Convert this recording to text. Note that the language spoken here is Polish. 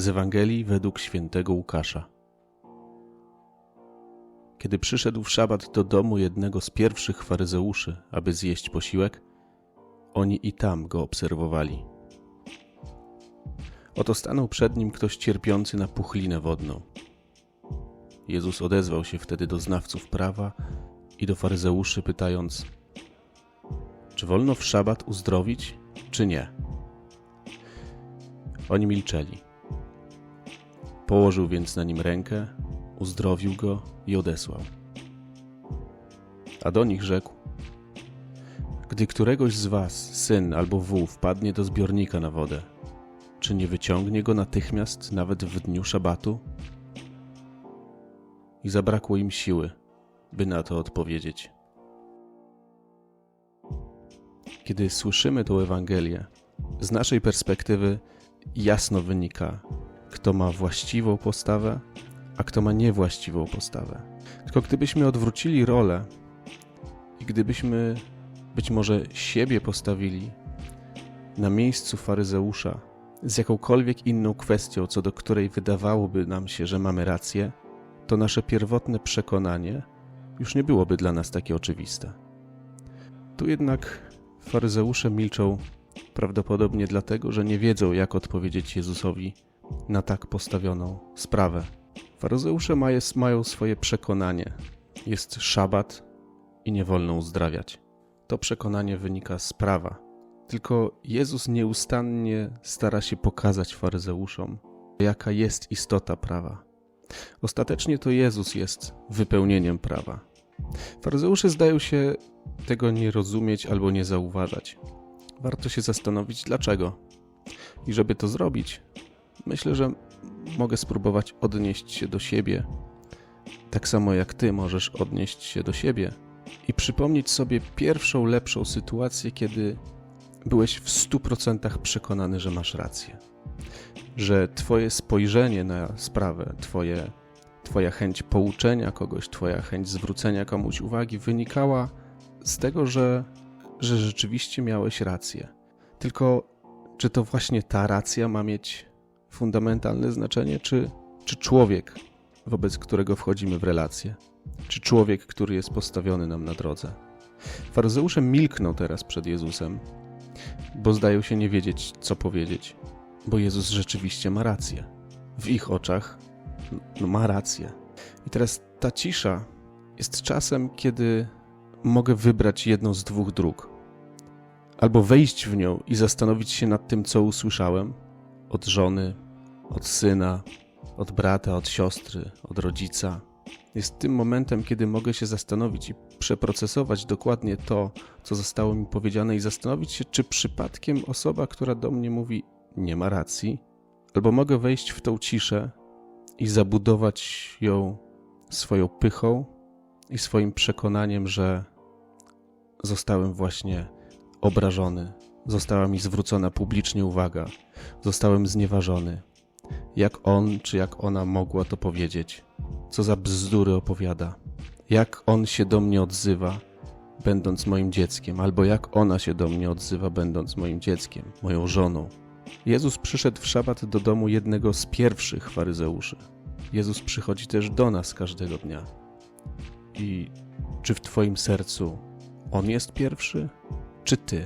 z Ewangelii według świętego Łukasza. Kiedy przyszedł w szabat do domu jednego z pierwszych faryzeuszy, aby zjeść posiłek, oni i tam go obserwowali. Oto stanął przed nim ktoś cierpiący na puchlinę wodną. Jezus odezwał się wtedy do znawców prawa i do faryzeuszy, pytając: Czy wolno w szabat uzdrowić, czy nie? Oni milczeli. Położył więc na nim rękę, uzdrowił go i odesłał. A do nich rzekł: Gdy któregoś z was syn albo wół wpadnie do zbiornika na wodę, czy nie wyciągnie go natychmiast, nawet w dniu szabatu? I zabrakło im siły, by na to odpowiedzieć. Kiedy słyszymy tę Ewangelię, z naszej perspektywy jasno wynika, kto ma właściwą postawę, a kto ma niewłaściwą postawę. Tylko gdybyśmy odwrócili rolę i gdybyśmy być może siebie postawili na miejscu faryzeusza z jakąkolwiek inną kwestią, co do której wydawałoby nam się, że mamy rację, to nasze pierwotne przekonanie już nie byłoby dla nas takie oczywiste. Tu jednak faryzeusze milczą prawdopodobnie dlatego, że nie wiedzą, jak odpowiedzieć Jezusowi na tak postawioną sprawę. Faryzeusze mają swoje przekonanie. Jest szabat i nie wolno uzdrawiać. To przekonanie wynika z prawa. Tylko Jezus nieustannie stara się pokazać faryzeuszom, jaka jest istota prawa. Ostatecznie to Jezus jest wypełnieniem prawa. Faryzeusze zdają się tego nie rozumieć albo nie zauważać. Warto się zastanowić, dlaczego. I żeby to zrobić, myślę, że mogę spróbować odnieść się do siebie, tak samo jak ty możesz odnieść się do siebie i przypomnieć sobie pierwszą, lepszą sytuację, kiedy byłeś w stu procentach przekonany, że masz rację. Że twoje spojrzenie na sprawę, twoje, twoja chęć pouczenia kogoś, twoja chęć zwrócenia komuś uwagi wynikała z tego, że, że rzeczywiście miałeś rację. Tylko czy to właśnie ta racja ma mieć fundamentalne znaczenie, czy, czy człowiek, wobec którego wchodzimy w relację, czy człowiek, który jest postawiony nam na drodze. Faryzeusze milkną teraz przed Jezusem, bo zdają się nie wiedzieć, co powiedzieć, bo Jezus rzeczywiście ma rację. W ich oczach no, ma rację. I teraz ta cisza jest czasem, kiedy mogę wybrać jedną z dwóch dróg. Albo wejść w nią i zastanowić się nad tym, co usłyszałem od żony, od syna, od brata, od siostry, od rodzica. Jest tym momentem, kiedy mogę się zastanowić i przeprocesować dokładnie to, co zostało mi powiedziane, i zastanowić się, czy przypadkiem osoba, która do mnie mówi, nie ma racji, albo mogę wejść w tą ciszę i zabudować ją swoją pychą i swoim przekonaniem, że zostałem właśnie obrażony, została mi zwrócona publicznie uwaga, zostałem znieważony. Jak on czy jak ona mogła to powiedzieć? Co za bzdury opowiada? Jak on się do mnie odzywa, będąc moim dzieckiem, albo jak ona się do mnie odzywa, będąc moim dzieckiem, moją żoną? Jezus przyszedł w szabat do domu jednego z pierwszych faryzeuszy. Jezus przychodzi też do nas każdego dnia. I czy w Twoim sercu On jest pierwszy, czy Ty?